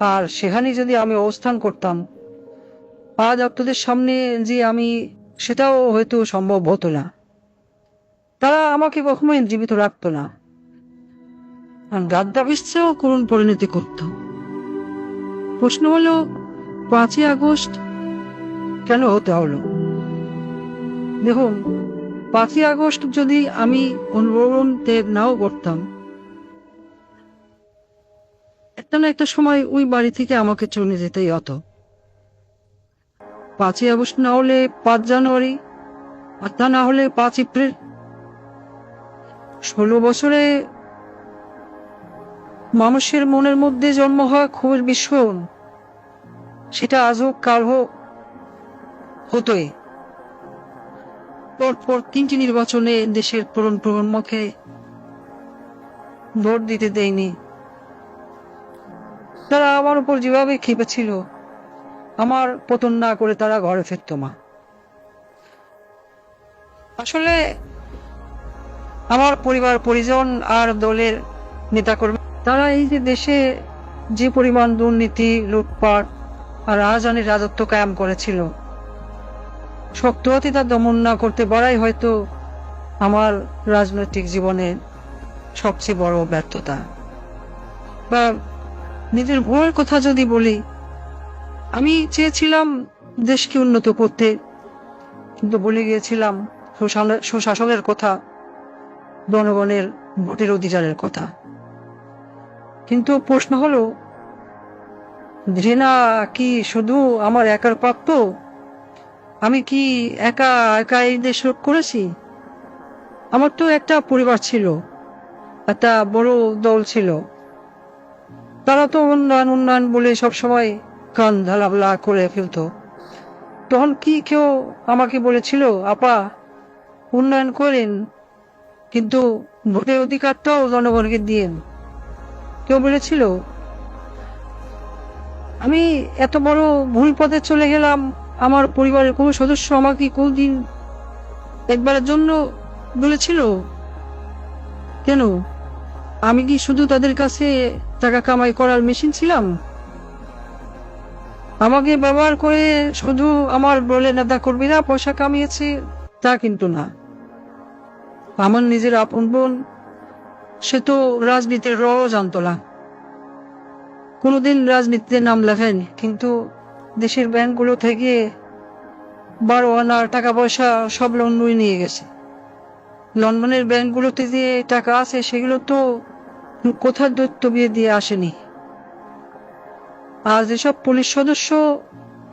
আর সেখানে যদি আমি অবস্থান করতাম, আজ আপনাদের সামনে যে আমি, সেটাও হয়তো সম্ভব হতো না। তারা আমাকে কখনোই জীবিত রাখতো না। গাদ্দাবিসেও করুণ পরিণতি করত। প্রশ্ন হলো, পাঁচই আগস্ট কেন হতে হলো? দেখুন, পাঁচই আগস্ট যদি আমি অনুভবন নাও করতাম একটা না একটা সময় ওই বাড়ি থেকে আমাকে চলে যেতেই হতো? পাঁচই আগস্ট না হলে পাঁচ জানুয়ারি, আর তা না হলে পাঁচ এপ্রিল। ষোলো বছরে মানুষের মনের মধ্যে জন্ম হওয়া ক্ষোভের বিস্ফোরণ সেটা আজ হোক, কাল হোক, হতোই। পরপর তিনটি নির্বাচনে দেশের তরুণ প্রজন্মকে ভোট দিতে দেয়নি। তারা আমার উপর যেভাবে খেপেছিল আমার পতন না করে তারা ঘরে ফিরত মা। আসলে আমার পরিবার, পরিজন আর দলের নেতাকর্মী, তারা এই যে দেশে যে পরিমাণ দুর্নীতি, লুটপাট আর রাজধানীর রাজত্ব কায়াম করেছিল শক্ত হাতে তা দমন না করতে পারাই হয়তো আমার রাজনৈতিক জীবনের সবচেয়ে বড় ব্যর্থতা। বা নিজের ভয়ের কথা যদি বলি, আমি চেয়েছিলাম দেশকে উন্নত করতে, কিন্তু বলে গিয়েছিলাম সুশাসনের- কথা, জনগণের ভোটের অধিকারের কথা। কিন্তু প্রশ্ন হলো, ঘৃণা কি শুধু আমার একার প্রাপ্ত আমি কি একা একা এই দেশ করেছি? আমার তো একটা পরিবার ছিল, একটা বড় দল ছিল। তারা তো উন্নয়ন উন্নয়ন বলে সবসময় কান ঢালাবলা করে ফেলতো। তখন কি কেউ আমাকে বলেছিল, আপা, উন্নয়ন করেন, কিন্তু ভোটের অধিকারটাও জনগণকে দিয়েন। কেউ বলেছিল, আমি এত বড় ভুল পথে চলে গেলাম, আমার পরিবারের কোনো সদস্য আমাকে কোনদিন একবারের জন্য বলেছিল? কেন? আমি কি শুধু তাদের কাছে টাকা কামাই করার মেশিন ছিলাম? আমাকে ব্যবহার করে শুধু আমার বলে নেতা কর্মীরা পয়সা কামিয়েছে, তা কিন্তু না। আমার নিজের আপন বোন, সে তো রাজনীতির র জানতো না কোনোদিন রাজনীতিতে নাম লেখেনি, কিন্তু দেশের ব্যাংকগুলো থেকে বারো আনার টাকা পয়সা সব লোন নিয়ে গেছে। লন্ডনের ব্যাংকগুলোতে যে টাকা আছে, সেগুলো তো কোথার দৈত্য বিয়ে দিয়ে আসেনি? আর যেসব পুলিশ সদস্য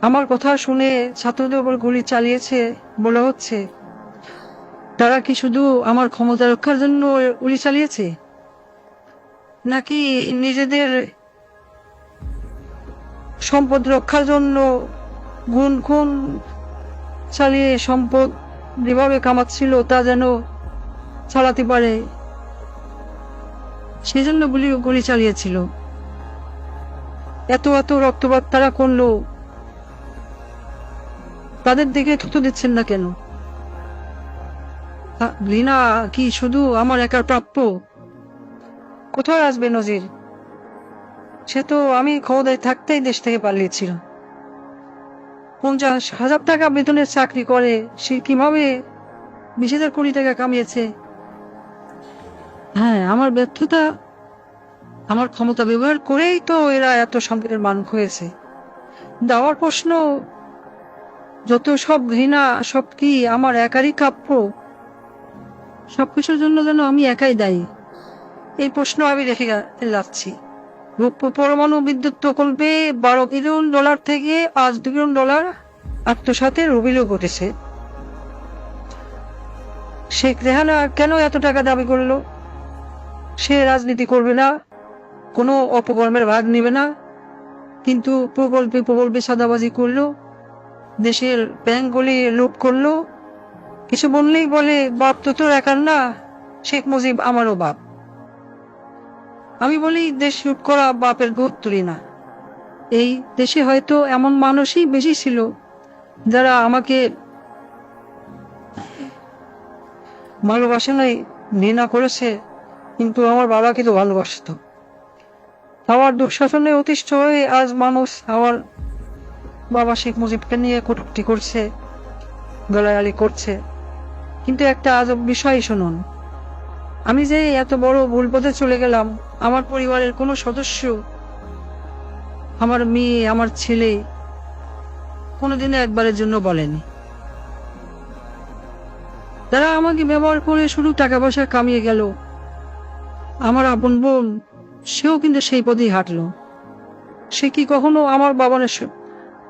আমার কথা শুনে ছাত্রদের উপর গুলি চালিয়েছে বলা হচ্ছে, তারা কি শুধু আমার ক্ষমতা রক্ষার জন্য গুলি চালিয়েছে? নাকি নিজেদের সম্পদ রক্ষার জন্য গুণ খুন চালিয়ে সম্পদ যেভাবে কামাচ্ছিল তা যেন চালাতে পারে। সেজন্য গুলি গুলি চালিয়েছিল। এত এত রক্তপাত তারা করল। তাদের দিকে থুতু দিচ্ছেন না কেন? লীনা, কি শুধু আমার একার প্রাপ্য? কোথায় আসবে নজির? সে তো আমি ক্ষমতায় থাকতেই দেশ থেকে পালিয়েছিলাম পঞ্চাশ হাজার টাকা বেতনের চাকরি করে, সে কীভাবে বিশ হাজার কোটি টাকা কামিয়েছে? হ্যাঁ আমার ব্যর্থতা, আমার ক্ষমতা ব্যবহার করেই তো এরা এত সম্পদের মান হয়েছে। দেওয়ার প্রশ্ন, যত সব ঘৃণা, সব কি আমার একারই কাপ্য? সবকিছুর জন্য যেন আমি একাই দায়ী। এই প্রশ্ন আমি রেখে যাচ্ছি। রূপ- পরমাণু বিদ্যুৎ প্রকল্পে বারো বিলিয়ন ডলার থেকে পাঁচ বিলিয়ন ডলার আত্মসাতের অভিযোগ ঘটেছে। শেখ রেহানা কেন এত টাকা দাবি করল? সে রাজনীতি করবে না, কোনো অপকর্মের ভাগ নেবে না। কিন্তু প্রকল্পে প্রকল্পে সাদাবাজি করল, দেশের ব্যাংকগুলি লুট করল। কিছু বললেই বলে, বাপ তো তোর একার না, শেখ মুজিব আমারও বাপ। আমি বলি, দেশ লুট করা বাপের গোদ তুলি না। এই দেশে হয়তো এমন মানুষই বেশি ছিল, যারা আমাকে ভালোবাসে নাই, ঘৃণা করেছে। কিন্তু আমার বাবাকে তো ভালোবাসতো আমার দুঃশাসনে অতিষ্ঠ হয়ে আজ মানুষ আমার বাবা শেখ মুজিবকে নিয়ে কটুক্তি করছে গলায়ালি করছে। কিন্তু একটা আজব বিষয় শুনুন। আমি যে এত বড় ভুল পথে চলে গেলাম, আমার পরিবারের কোনো সদস্য, আমার মেয়ে, আমার ছেলে কোনোদিনও একবারের জন্য বলেনি। তারা আমাকে ব্যবহার করে শুধু টাকা পয়সা কামিয়ে গেল। আমার আপন বোন, সেও কিন্তু সেই পথেই হাঁটলো। সে কি কখনো আমার বাবার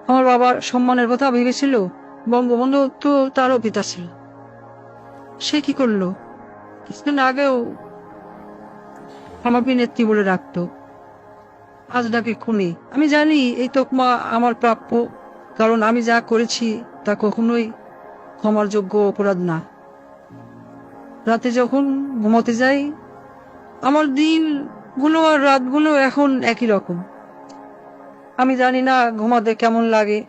আমার বাবার সম্মানের কথা ভেবেছিল? বঙ্গবন্ধু তো তারও পিতা ছিল। সে কি করল? কিছুদিন আগেও আমাকে নেত্রী বলে রাখতো আজ ডাকে খুনি। আমি জানি এই তোকমা আমার প্রাপ্য, কারণ আমি যা করেছি তা কখনোই ক্ষমার যোগ্য অপরাধ না। রাতে যখন ঘুমোতে যাই আমার দিনগুলো আর রাতগুলো এখন একই রকম। আমি জানি না ঘুমাতে কেমন লাগে,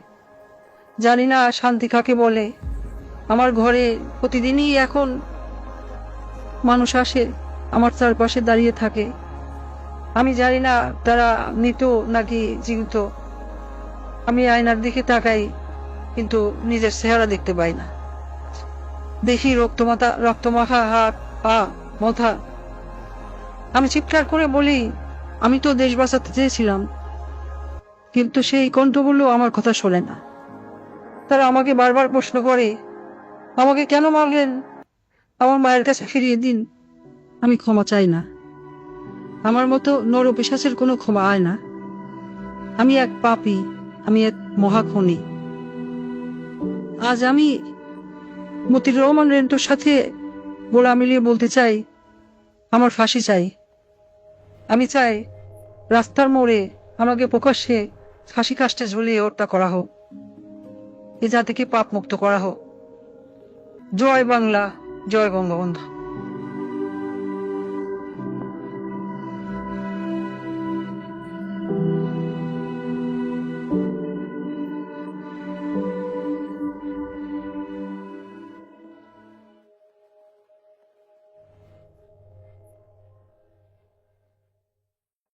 জানি না শান্তি কাকে বলে। আমার ঘরে প্রতিদিনই এখন মানুষ আসে, আমার চারপাশে দাঁড়িয়ে থাকে। আমি জানি না তারা মৃত নাকি জীবিত। আমি আয়নার দিকে তাকাই, কিন্তু নিজের চেহারা দেখতে পাই না। দেখি রক্তমাতা রক্তমাখা হাত, পা, মাথা। আমি চিৎকার করে বলি, আমি তো দেশ বাঁচাতে চেয়েছিলাম। কিন্তু সেই কণ্ঠগুলো আমার কথা শোনে না। তারা আমাকে বারবার প্রশ্ন করে, আমাকে কেন মারলেন? আমার মায়ের কাছে ফিরিয়ে দিন, আমি ক্ষমা চাই না। আমার মতো নর পিসাচের কোনো ক্ষমা আয় না। আমি এক পাপি, আমি এক মহাখনি। আজ আমি মতির রহমান রেন্টোর সাথে গোলা মিলিয়ে বলতে চাই, আমার ফাঁসি চাই। আমি চাই রাস্তার মোড়ে আমাকে প্রকাশ্যে ফাঁসি কাষ্টে ঝুলিয়ে হত্যা করা হোক। এ জাতিকে পাপ মুক্ত করা হোক। জয় বাংলা, জয় বঙ্গবন্ধু।